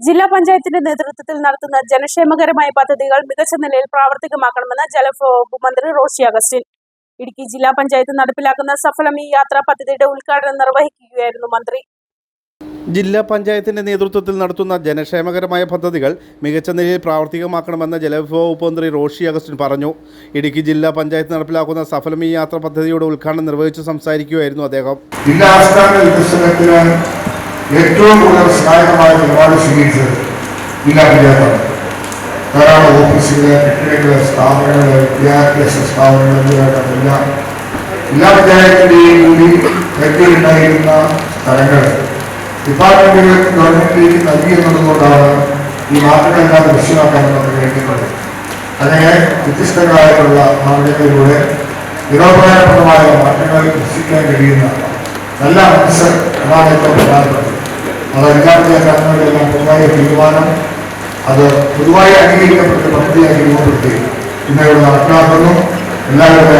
ജില്ലാ പഞ്ചായത്തിന്റെ നേതൃത്വത്തിൽ നടത്തുന്ന ജനക്ഷേമകരമായ പദ്ധതികൾ മികച്ച നിലയിൽ പ്രാവർത്തികമാക്കണമെന്ന് ജലവകുപ്പ് മന്ത്രി റോഷി അഗസ്റ്റിൻ. ഇടുക്കി ജില്ലാ പഞ്ചായത്ത് നടപ്പിലാക്കുന്ന സഫലം ഈ യാത്രാ പദ്ധതിയുടെ ഉദ്ഘാടനം നിർവഹിക്കുകയായിരുന്നു മന്ത്രി. ജില്ലാ പഞ്ചായത്തിന്റെ നേതൃത്വത്തിൽ നടത്തുന്ന ജനക്ഷേമകരമായ പദ്ധതികൾ മികച്ച നിലയിൽ പ്രാവർത്തികമാക്കണമെന്ന് ജലവിഭവ വകുപ്പ് മന്ത്രി റോഷി അഗസ്റ്റിൻ പറഞ്ഞു. ഇടുക്കി ജില്ലാ പഞ്ചായത്ത് നടപ്പിലാക്കുന്ന സഫലമീ യാത്ര പദ്ധതിയുടെ ഉദ്ഘാടനം നിർവഹിച്ചു സംസാരിക്കുകയായിരുന്നു അദ്ദേഹം. ജില്ലാ ആസ്ഥാന വികസനത്തിന് ഏറ്റവും കൂടുതൽ സഹായകമായ നിലപാട് സ്വീകരിച്ചത് ജില്ലാ പഞ്ചായത്താണ് ധാരാളം ഓഫീസുകൾ കെട്ടിടങ്ങൾ സ്ഥാപനങ്ങൾ വിദ്യാഭ്യാസ എല്ലാ ജില്ലാ പഞ്ചായത്തിന്റെയും കൂടി കരുതിയിട്ടുണ്ടായിരുന്ന സ്ഥലങ്ങൾ ഡിപ്പാർട്ട്മെന്റുകൾക്ക് ഗവൺമെന്റിലേക്ക് നൽകി ഈ മാറ്റങ്ങളെല്ലാം ദൃശ്യമാക്കാൻ നമുക്ക് കഴിയുന്നത് അങ്ങനെ വ്യത്യസ്തങ്ങളായിട്ടുള്ള മാർഗങ്ങളിലൂടെ നിരോപകാരപ്രദമായ മാറ്റങ്ങൾ സൃഷ്ടിക്കാൻ കഴിയുന്ന നല്ല മനസ്സ് അതാണ് ഏറ്റവും പ്രധാനപ്പെട്ടത് അത് എല്ലാവരുടെയും കർമ്മങ്ങളെല്ലാം പൊതുവായ തീരുമാനം അത് പൊതുവായി അംഗീകരിക്കപ്പെട്ട പദ്ധതിയായി രൂപപ്പെടുത്തി ഇന്നിവിടെ നടപ്പിലാക്കുന്നു എല്ലാവരുടെ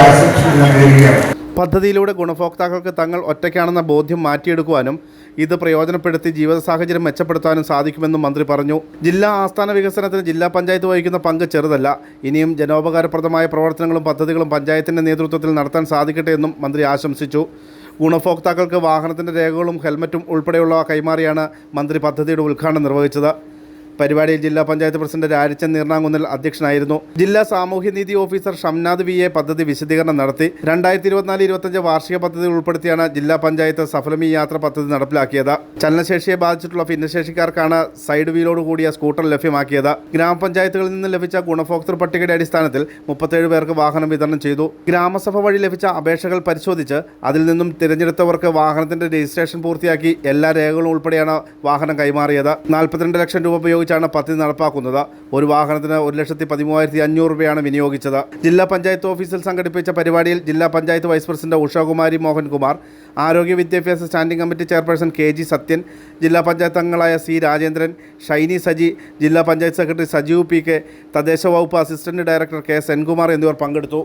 നേരുകയാണ് പദ്ധതിയിലൂടെ ഗുണഭോക്താക്കൾക്ക് തങ്ങൾ ഒറ്റയ്ക്കാണെന്ന ബോധ്യം മാറ്റിയെടുക്കുവാനും ഇത് പ്രയോജനപ്പെടുത്തി ജീവിത സാഹചര്യം മെച്ചപ്പെടുത്താനും സാധിക്കുമെന്നും മന്ത്രി പറഞ്ഞു. ജില്ലാ ആസ്ഥാന വികസനത്തിന് ജില്ലാ പഞ്ചായത്ത് വഹിക്കുന്ന പങ്ക് ചെറുതല്ല. ഇനിയും ജനോപകാരപ്രദമായ പ്രവർത്തനങ്ങളും പദ്ധതികളും പഞ്ചായത്തിന്റെ നേതൃത്വത്തിൽ നടത്താൻ സാധിക്കട്ടെ എന്നും മന്ത്രി ആശംസിച്ചു. ഗുണഭോക്താക്കൾക്ക് വാഹനത്തിന്റെ രേഖകളും ഹെൽമറ്റും ഉൾപ്പെടെയുള്ളവ കൈമാറിയാണ് മന്ത്രി പദ്ധതിയുടെ ഉദ്ഘാടനം നിർവഹിച്ചത്. പരിപാടിയിൽ ജില്ലാ പഞ്ചായത്ത് പ്രസിഡന്റ് രാരിച്ചൻ നീർണാങ്കുന്നൽ അധ്യക്ഷനായിരുന്നു. ജില്ലാ സാമൂഹ്യനീതി ഓഫീസർ ഷംനാദ് വി എ പദ്ധതി വിശദീകരണം നടത്തി. രണ്ടായിരത്തി ഇരുപത്തിനാല് ഇരുപത്തഞ്ച് വാർഷിക പദ്ധതി ഉൾപ്പെടുത്തിയാണ് ജില്ലാ പഞ്ചായത്ത് സഫലമീ യാത്ര പദ്ധതി നടപ്പിലാക്കിയത്. ചലനശേഷിയെ ബാധിച്ചിട്ടുള്ള ഭിന്നശേഷിക്കാർക്കാണ് സൈഡ് വീലോട് കൂടിയ സ്കൂട്ടർ ലഭ്യമാക്കിയത്. ഗ്രാമപഞ്ചായത്തുകളിൽ നിന്ന് ലഭിച്ച ഗുണഭോക്തൃ പട്ടികയുടെ അടിസ്ഥാനത്തിൽ മുപ്പത്തേഴ് പേർക്ക് വാഹനം വിതരണം ചെയ്തു. ഗ്രാമസഭ വഴി ലഭിച്ച അപേക്ഷകൾ പരിശോധിച്ച് അതിൽ നിന്നും തിരഞ്ഞെടുത്തവർക്ക് വാഹനത്തിന്റെ രജിസ്ട്രേഷൻ പൂർത്തിയാക്കി എല്ലാ രേഖകളും ഉൾപ്പെടെയാണ് വാഹനം കൈമാറിയത്. നാൽപ്പത്തിരണ്ട് ലക്ഷം രൂപ ഉപയോഗിച്ചാണ് പദ്ധതി നടപ്പാക്കുന്നത്. ഒരു വാഹനത്തിന് ഒരു ലക്ഷത്തി പതിമൂവായിരത്തി അഞ്ഞൂറ് രൂപയാണ് വിനിയോഗിച്ചത്. ജില്ലാ പഞ്ചായത്ത് ഓഫീസിൽ സംഘടിപ്പിച്ച പരിപാടിയിൽ ജില്ലാ പഞ്ചായത്ത് വൈസ് പ്രസിഡന്റ് ഉഷാകുമാരി മോഹൻകുമാർ ആരോഗ്യ വിദ്യാഭ്യാസ standing committee chairperson K G Sathyan ജില്ലാ പഞ്ചായത്ത് അംഗങ്ങളായ സി രാജേന്ദ്രൻ ഷൈനി സജി ജില്ലാ panchayat secretary Sajeev P K തദ്ദേശ വകുപ്പ് അസിസ്റ്റന്റ് ഡയറക്ടർ കെ സെൻകുമാർ എന്നിവർ പങ്കെടുത്തു.